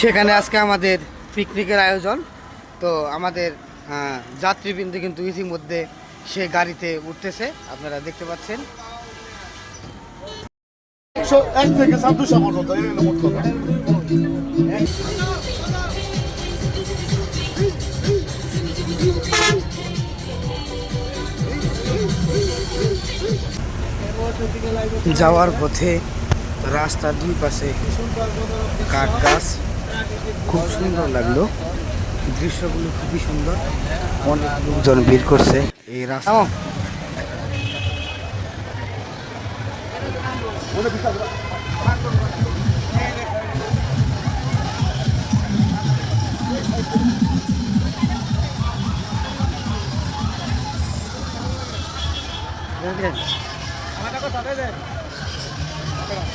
সেখানে আজকে আমাদের পিকনিকের আয়োজন। তো আমাদের যাত্রীবৃন্দ কিন্তু ইতিমধ্যে সে গাড়িতে উঠতেছে। আপনারা দেখতে পাচ্ছেন। এক থেকে পর্যন্ত যাওয়ার পথে রাস্তার দুই পাশে কাঠ গাছ। খুব সুন্দর লাগল। দৃশ্যগুলো খুবই সুন্দর। অনেক লোকজন ভিড় করছে। এই রাস্তা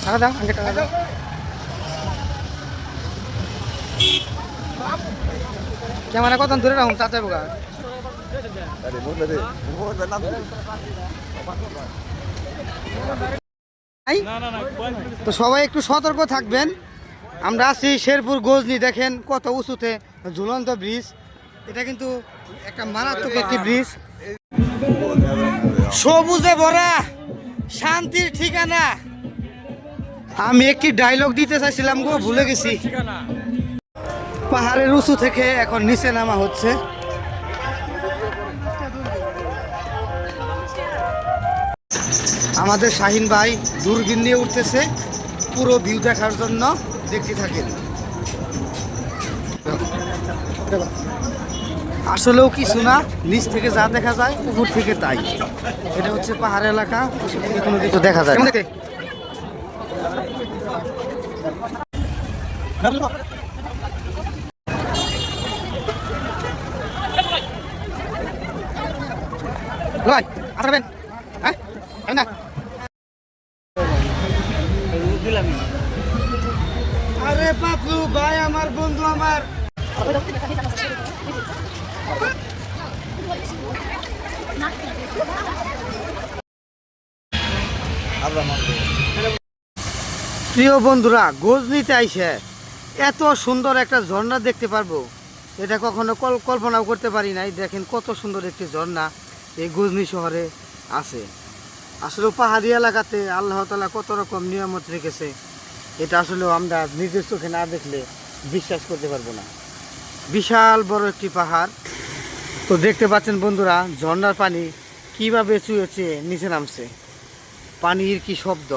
টাকা দাও আগে টাকা দাও। ক্যামেরা কত দূরে রাখুন বোকা? এই? তো সবাই একটু সতর্ক থাকবেন। আমরা আছি শেরপুর গজনি, দেখেন কত উঁচুতে, ঝুলন্ত ব্রিজ। এটা কিন্তু একটা মারাত্মক একটি ব্রিজ। সবুজে ভরা, শান্তির ঠিকানা। আমি একটি ডায়লগ দিতে চাইছিলাম গো, ভুলে গেছি। পাহাড়ের উঁচু থেকে এখন নিচে নামা হচ্ছে। আমাদের শাহিন ভাই দূরবীন নিয়ে উঠতেছে, পুরো ভিউ দেখার জন্য দেখতে থাকেন। আসলেও কিছু না, নিচ থেকে যা দেখা যায়, উপর থেকে তাই। এটা হচ্ছে পাহাড় এলাকা কোনো কিছু দেখা যায় আসবেন হ্যাঁ না। আরে পাতলু ভাই আমার বন্ধু আমার। প্রিয় বন্ধুরা গজনিতে আইসে। এত সুন্দর একটা ঝর্ণা দেখতে পারব। এটা কখনো কল- কল্পনাও করতে পারি নাই। দেখেন কত সুন্দর একটি ঝর্ণা। এই গজনি শহরে আছে। আসলে পাহাড়ি এলাকাতে আল্লাহ তালা কত রকম নিয়ামত রেখেছে, এটা আসলে আমরা নিজের চোখে না দেখলে বিশ্বাস করতে পারব না। বিশাল বড় একটি পাহাড়। তো দেখতে পাচ্ছেন বন্ধুরা ঝর্নার পানি কীভাবে চুয়েছে চুয়ে নিচে নামছে। পানির কি শব্দ?